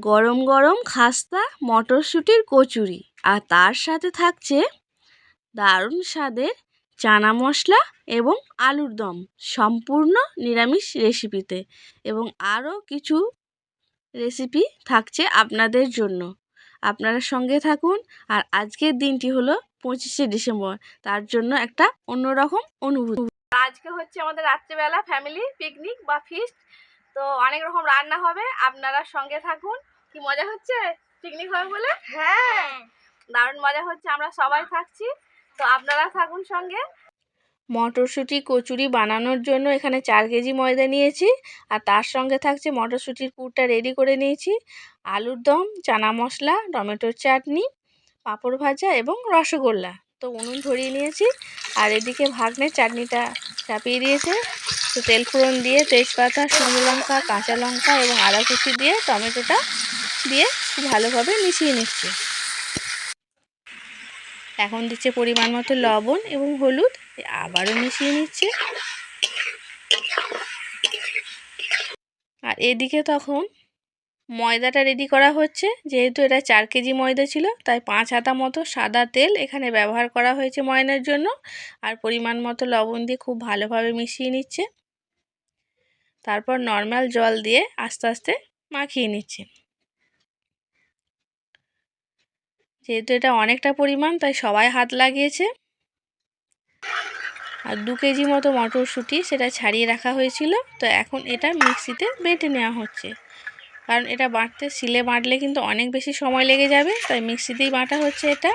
গরম গরম খাস্তা, মটরশুঁটির কচুরি আর তার সাথে থাকছে দারুণ স্বাদের চানা মশলা এবং আলুর দম। সম্পূর্ণ নিরামিষ রেসিপিতে এবং আরও কিছু রেসিপি থাকছে আপনাদের জন্য। আপনারা সঙ্গে থাকুন আর আজকের দিনটি হলো পঁচিশে ডিসেম্বর। তার জন্য একটা অন্যরকম অনুভূতি। আজকে হচ্ছে আমাদের রাত্রিবেলা ফ্যামিলি পিকনিক বা ফিস্ট। তো অনেক রকম রান্না হবে। আপনারা সঙ্গে থাকুন। কি মজা হচ্ছে? পিকনিক হবে বলে? হ্যাঁ। দারুণ মজা হচ্ছে আমরা সবাই থাকছি। তো আপনারা থাকুন সঙ্গে। মটরশুঁটি কচুরি বানানোর জন্য এখানে চার কেজি ময়দা নিয়েছি আর তার সঙ্গে থাকছে মটরশুঁটির পুরটা রেডি করে নিয়েছি। আলুর দম চানা মশলা টমেটোর চাটনি পাঁপড় ভাজা এবং রসগোল্লা। তো উনুন ধরিয়ে নিয়েছি আর এদিকে ভাগ্নে চাটনিটা চাপিয়ে দিয়েছে। তো তেল ফোড়ন দিয়ে তেজপাতা শুকনো লঙ্কা কাঁচা লঙ্কা এবং আদা কুচি দিয়ে টমেটোটা দিয়ে ভালোভাবে মিশিয়ে নিচ্ছে। এখন দিচ্ছে পরিমাণ মতো লবণ এবং হলুদ, আবারও মিশিয়ে নিচ্ছে। আর এদিকে তখন ময়দাটা রেডি করা হচ্ছে, যেহেতু এটা চার কেজি ময়দা ছিল, তাই পাঁচ হাতা মতো সাদা তেল এখানে ব্যবহার করা হয়েছে ময়নার জন্য। আর পরিমাণ মতো লবণ দিয়ে খুব ভালোভাবে মিশিয়ে নিচ্ছে। তারপর নর্মাল জল দিয়ে আস্তে আস্তে মাখিয়ে নিচ্ছে। যেহেতু এটা অনেকটা পরিমাণ, তাই সবাই হাত লাগিয়েছে। আর দু কেজি মতো মটরশুঁটি সেটা ছাড়িয়ে রাখা হয়েছিল। তো এখন এটা মিক্সিতে বেটে নেওয়া হচ্ছে। কারণ এটা বাটতে, শিলে বাঁটলে কিন্তু অনেক বেশি সময় লেগে যাবে, তাই মিক্সিতেই বাঁটা হচ্ছে এটা।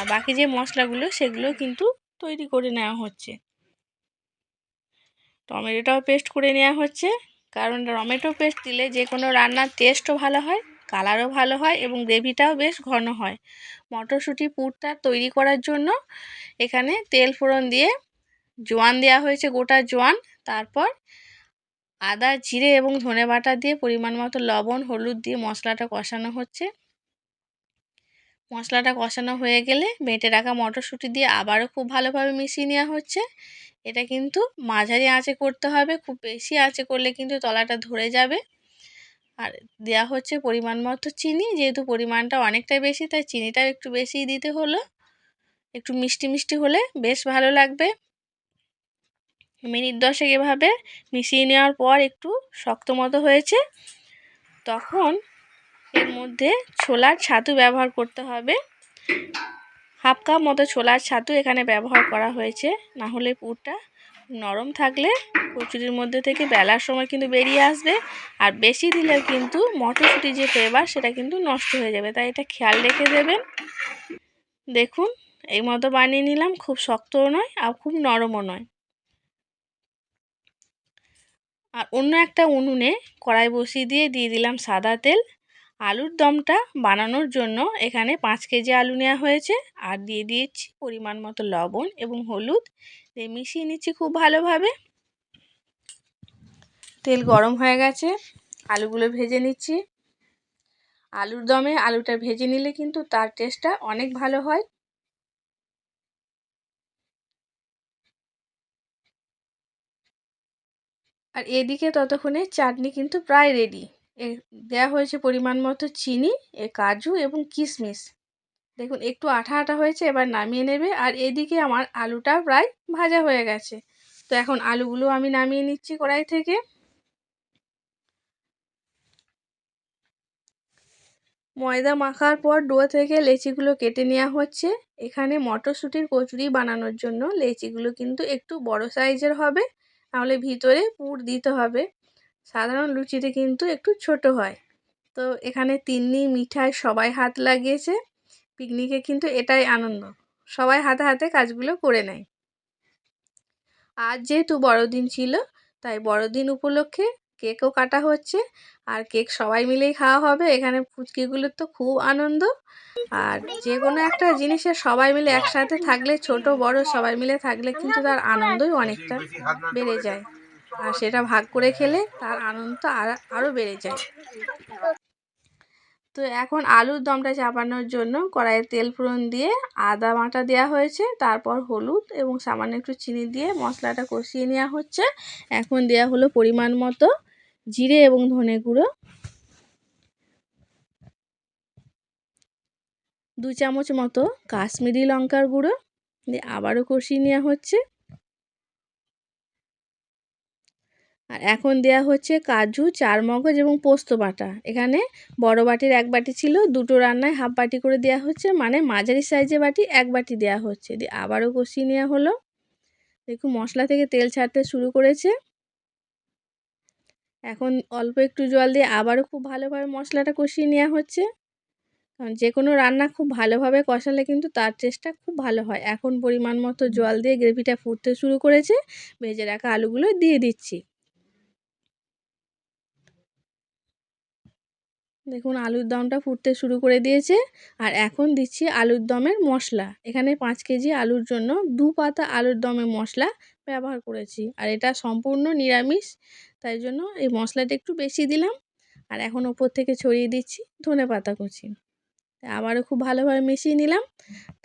আর বাকি যে মশলাগুলো, সেগুলো কিন্তু তৈরি করে নেওয়া হচ্ছে। টমেটোটাও পেস্ট করে নেওয়া হচ্ছে। কারণ টমেটো পেস্ট দিলে যে কোনো রান্নার টেস্টও ভালো হয়। কালারও ভালো হয় এবং গ্রেভিটাও বেশ ঘন হয়। মটরশুঁটি পুরটা তৈরি করার জন্য এখানে তেল ফোড়ন দিয়ে জোয়ান দেওয়া হয়েছে গোটা জোয়ান। তারপর আদা, জিরে এবং ধনে বাটা দিয়ে পরিমাণ মতো লবণ, হলুদ দিয়ে মশলাটা কষানো হচ্ছে। মশলাটা কষানো হয়ে গেলে বেটে রাখা মটরশুঁটি দিয়ে আবারও খুব ভালোভাবে মিশিয়ে নেওয়া হচ্ছে। এটা কিন্তু মাঝারি আঁচে করতে হবে, খুব বেশি আঁচে করলে কিন্তু তলাটা ধরে যাবে। আর দেওয়া হচ্ছে পরিমাণ মতো চিনি। যেহেতু পরিমাণটা অনেকটাই বেশি, তাই চিনিটাও একটু বেশিই দিতে হলো। একটু মিষ্টি মিষ্টি হলে বেশ ভালো লাগবে। মিনিট দশেক এভাবে মিশিয়ে নেওয়ার পর একটু শক্ত মতো হয়েছে। তখন এর মধ্যে ছোলার ছাতু ব্যবহার করতে হবে। হাফ কাপ মতো ছোলার ছাতু এখানে ব্যবহার করা হয়েছে। না হলে পুরটা নরম থাকলে কচুরির মধ্যে থেকে বেলার সময় কিন্তু বেরিয়ে আসবে। আর বেশি দিলে কিন্তু মটরশুঁটি যে ফ্লেভার সেটা কিন্তু নষ্ট হয়ে যাবে। তাই এটা খেয়াল রেখে দেবেন। দেখুন, এই মতো বানিয়ে নিলাম। খুব শক্তও নয় আর খুব নরমও নয়। আর অন্য একটা উনুনে কড়াই বসিয়ে দিয়ে দিয়ে দিলাম সাদা তেল। আলুর দমটা বানানোর জন্য এখানে পাঁচ কেজি আলু নেওয়া হয়েছে। আর দিয়ে দিয়েছি পরিমাণ মতো লবণ এবং হলুদ। দিয়ে মিশিয়ে নিচ্ছি খুব ভালোভাবে। তেল গরম হয়ে গেছে, আলুগুলো ভেজে নিচ্ছি। আলুর দমে আলুটা ভেজে নিলে কিন্তু তার টেস্টটা অনেক ভালো হয়। আর এদিকে ততক্ষণে চাটনি কিন্তু প্রায় রেডি। এ দেওয়া হয়েছে পরিমাণ মতো চিনি, এ কাজু এবং কিশমিশ। দেখুন, একটু আঠা আঠা হয়েছে, এবার নামিয়ে নেবে। আর এদিকে আমার আলুটা প্রায় ভাজা হয়ে গেছে। তো এখন আলুগুলো আমি নামিয়ে নিচ্ছি কড়াই থেকে। ময়দা মাখার পর ডো থেকে লেচিগুলো কেটে নেওয়া হচ্ছে। এখানে মটরশুঁটির কচুরি বানানোর জন্য লেচিগুলো কিন্তু একটু বড় সাইজের হবে তাহলে ভিতরে পুর দিতে হবে। সাধারণ লুচিতে কিন্তু একটু ছোট হয়। তো এখানে তিন্নি, মিঠাই সবাই হাত লাগিয়েছে। পিকনিকে কিন্তু এটাই আনন্দ। সবাই হাতে হাতে কাজগুলো করে নেয়। আজ যেহেতু বড়দিন ছিল, তাই বড়দিন উপলক্ষে কেকও কাটা হচ্ছে। আর কেক সবাই মিলেই খাওয়া হবে। এখানে ফুচকিগুলোর তো খুব আনন্দ। আর যে কোনো একটা জিনিসের সবাই মিলে একসাথে থাকলে, ছোট, বড় সবাই মিলে থাকলে কিন্তু তার আনন্দই অনেকটা বেড়ে যায়। আর সেটা ভাগ করে খেলে তার আনন্দ আর আরও বেড়ে যায়। তো এখন আলুর দমটা চাপানোর জন্য কড়াইয়ে তেল ফোড়ন দিয়ে আদা বাঁটা দেওয়া হয়েছে, তারপর হলুদ এবং সামান্য একটু চিনি দিয়ে মশলাটা কষিয়ে নেওয়া হচ্ছে। এখন দেওয়া হলো পরিমাণ মতো জিরে এবং ধনে গুঁড়ো। দু চামচ মতো কাশ্মীরি লঙ্কার গুঁড়ো দিয়ে আবারও কষিয়ে নেওয়া হচ্ছে। আর এখন দেয়া হচ্ছে কাজু চার মগজ এবং পোস্ত বাটা। এখানে বড় বাটির এক বাটি ছিল, দুটো রান্নায় হাফ বাটি করে দেওয়া হচ্ছে মানে মাঝারি সাইজে বাটি এক বাটি দেওয়া হচ্ছে। দিয়ে আবারও কষিয়ে নেওয়া হলো। দেখুন, মশলা থেকে তেল ছাড়তে শুরু করেছে। এখন অল্প একটু জল দিয়ে আবারও খুব ভালোভাবে মশলাটা কষিয়ে নেওয়া হচ্ছে। কারণ যে কোনো রান্না খুব ভালোভাবে কষালে কিন্তু তার টেস্টটা খুব ভালো হয়। এখন পরিমাণ মতো জল দিয়ে গ্রেভিটা ফুটতে শুরু করেছে। ভেজে রাখা আলুগুলো দিয়ে দিচ্ছি। দেখুন, আলুর দমটা ফুটতে শুরু করে দিয়েছে। আর এখন দিচ্ছি আলুর দমের মশলা। এখানে পাঁচ কেজি আলুর জন্য দু পাতা আলুর দমের মশলা ব্যবহার করেছি। আর এটা সম্পূর্ণ নিরামিষ, তাই জন্য এই মশলাটা একটু বেশি দিলাম। আর এখন ওপর থেকে ছড়িয়ে দিচ্ছি ধনে পাতা কুচি। আবারও খুব ভালোভাবে মিশিয়ে নিলাম।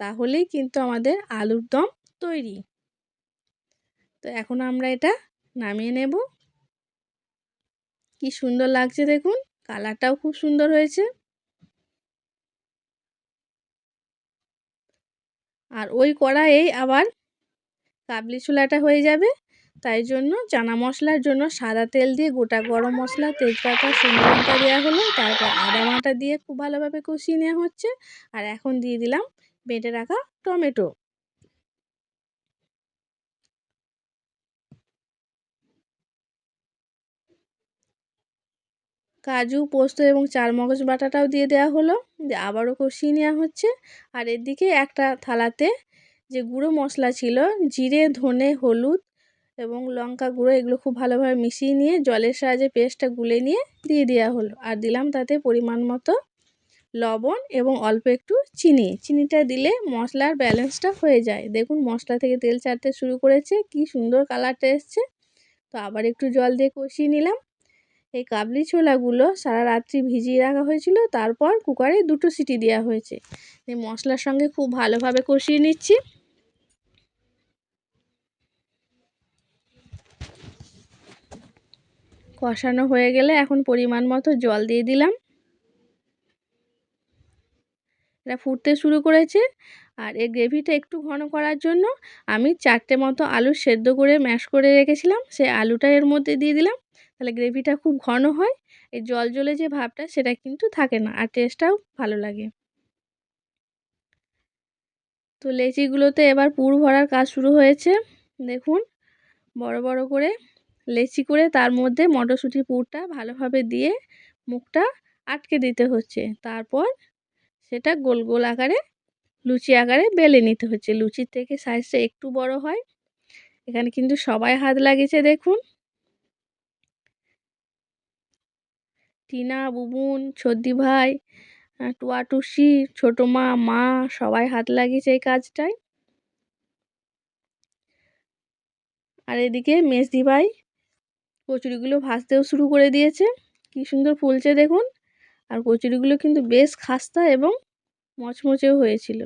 তাহলেই কিন্তু আমাদের আলুর দম তৈরি। তো এখন আমরা এটা নামিয়ে নেব। কি সুন্দর লাগছে দেখুন। কালারটাও খুব সুন্দর হয়েছে। আর ওই কড়াইয়েই আবার কাবলি ছোলাটা হয়ে যাবে। তাই জন্য চানা মশলার জন্য সাদা তেল দিয়ে গোটা গরম মশলা, তেজপাতা লঙ্কা দেওয়া হলো, তারপর আদা মাটা দিয়ে খুব ভালোভাবে কষিয়ে নেওয়া হচ্ছে। আর এখন দিয়ে দিলাম বেটে রাখা টমেটো। কাজু, পোস্ত এবং চারমগজ বাটাটাও দিয়ে দেওয়া হলো। আবারও কষিয়ে নেওয়া হচ্ছে। আর এদিকে একটা থালাতে যে গুঁড়ো মশলা ছিল, জিরে, ধনে, হলুদ এবং লঙ্কা গুঁড়ো, এগুলো খুব ভালোভাবে মিশিয়ে নিয়ে জলের সাহায্যে পেস্টটা গুলে নিয়ে দিয়ে দেওয়া হলো। আর দিলাম তাতে পরিমাণ মতো লবণ এবং অল্প একটু চিনি। চিনিটা দিলে মশলার ব্যালেন্সটা হয়ে যায়। দেখুন, মশলা থেকে তেল ছাড়তে শুরু করেছে। কি সুন্দর কালারটা এসছে। তো আবার একটু জল দিয়ে কষিয়ে নিলাম। এই কাবলি ছোলাগুলো সারা রাত্রি ভিজিয়ে রাখা হয়েছিল, তারপর কুকারে দুটো সিটি দেওয়া হয়েছে। এই মশলার সঙ্গে খুব ভালোভাবে কষিয়ে নিচ্ছি। কষানো হয়ে গেলে এখন পরিমাণ মতো জল দিয়ে দিলাম। এটা ফুটতে শুরু করেছে আর এই গ্রেভিটা একটু ঘন করার জন্য আমি চারটে মতো আলু সেদ্ধ করে ম্যাশ করে রেখেছিলাম সেই আলুটা এর মধ্যে দিয়ে দিলাম। তাহলে গ্রেভিটা খুব ঘন হয়, এই জল জলে যে ভাবটা সেটা কিন্তু থাকে না আর টেস্টটাও ভালো লাগে। তো লেচিগুলোতে এবার পুর ভরার কাজ শুরু হয়েছে, দেখুন, বড় বড় করে লেচি করে তার মধ্যে মটরশুঁটির পুরটা ভালোভাবে দিয়ে মুখটা আটকে দিতে হচ্ছে, তারপর সেটা গোল গোল আকারে, লুচি আকারে বেলে নিতে হচ্ছে। লুচির থেকে সাইজটা একটু বড় হয়, এখানে কিন্তু সবাই হাত লাগিয়েছে, দেখুন। টিনা, বুবুন ছদ্দি ভাই টুয়া টুসি, ছোটো মা মা, সবাই হাত লাগিয়েছে এই কাজটায়। আর এদিকে মেজদি ভাই কচুরিগুলো ভাজতেও শুরু করে দিয়েছে। কি সুন্দর ফুলছে দেখুন। আর কচুরিগুলো কিন্তু বেশ খাস্তা এবং মচমচেও হয়েছিল।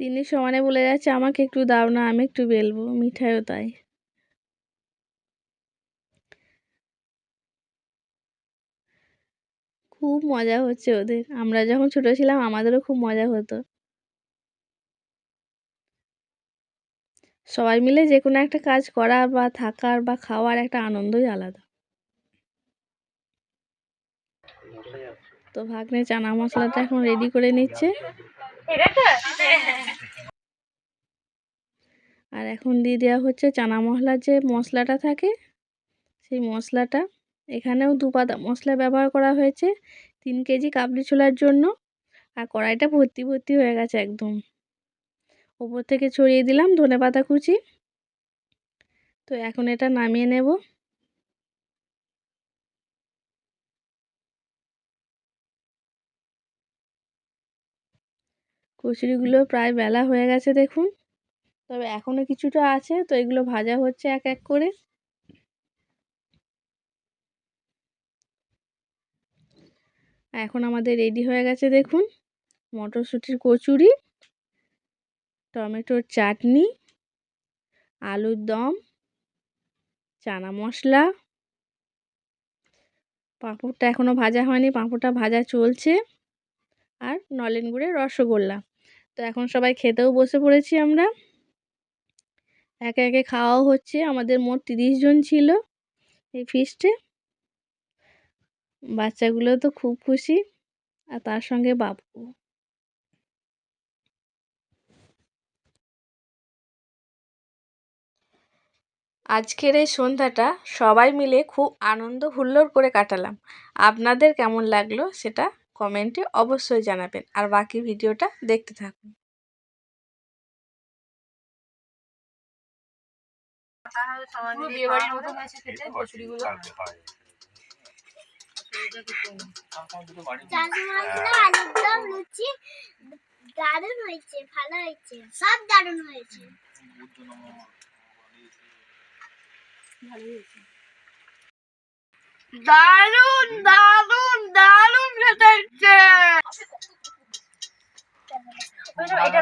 তিনি সমানে বলে যাচ্ছে, আমাকে একটু দাও না, আমি একটু বেলবো। মিঠাইও তাই। খুব মজা হচ্ছে ওদের। আমরা যখন ছোট ছিলাম, আমাদেরও খুব মজা হতো। সবাই মিলে যে কোনো একটা কাজ করা বা থাকার বা খাওয়ার একটা আনন্দই আলাদা। তো ভাগ্নে চানা মশলাটা এখন রেডি করে নিচ্ছে। আর এখন দিয়ে দেওয়া হচ্ছে চানা মশলার যে মশলাটা থাকে, সেই মশলাটা। এখানেও দু পাতা মশলা ব্যবহার করা হয়েছে, তিন কেজি কাবলি ছোলার জন্য। আর কড়াইটা ভর্তি ভর্তি হয়ে গেছে একদম। ওপর থেকে ছড়িয়ে দিলাম ধনে পাতা কুচি। তো এখন এটা নামিয়ে নেব। কচুরিগুলো প্রায় বেলা হয়ে গেছে দেখুন। তবে এখনও কিছুটা আছে, তো এগুলো ভাজা হচ্ছে এক এক করে। এখন আমাদের রেডি হয়ে গেছে দেখুন, মটরশুঁটির কচুরি, টমেটোর চাটনি, আলুর দম, চানা মশলা। পাঁপড়টা এখনও ভাজা হয়নি, পাঁপড়টা ভাজা চলছে। আর নলেন গুড়ের রসগোল্লা। তো এখন সবাই খেতেও বসে পড়েছি আমরা। একে একে খাওয়াও হচ্ছে। আমাদের মোট তিরিশ জন ছিল এই ফিস্টে বাচ্চাগুলো তো খুব খুশি। আর তার সঙ্গে বাবু আজকের এই সন্ধ্যাটা সবাই মিলে খুব আনন্দ হুল্লোড় করে কাটালাম। আপনাদের কেমন লাগল সেটা কমেন্টে অবশ্যই জানাবেন আর বাকি ভিডিওটা দেখতে থাকুন বাড়ির হয়েছে দারুণ হয়েছে ভালো হয়েছে দারুণ দারুণ দারুণ খেতে এটা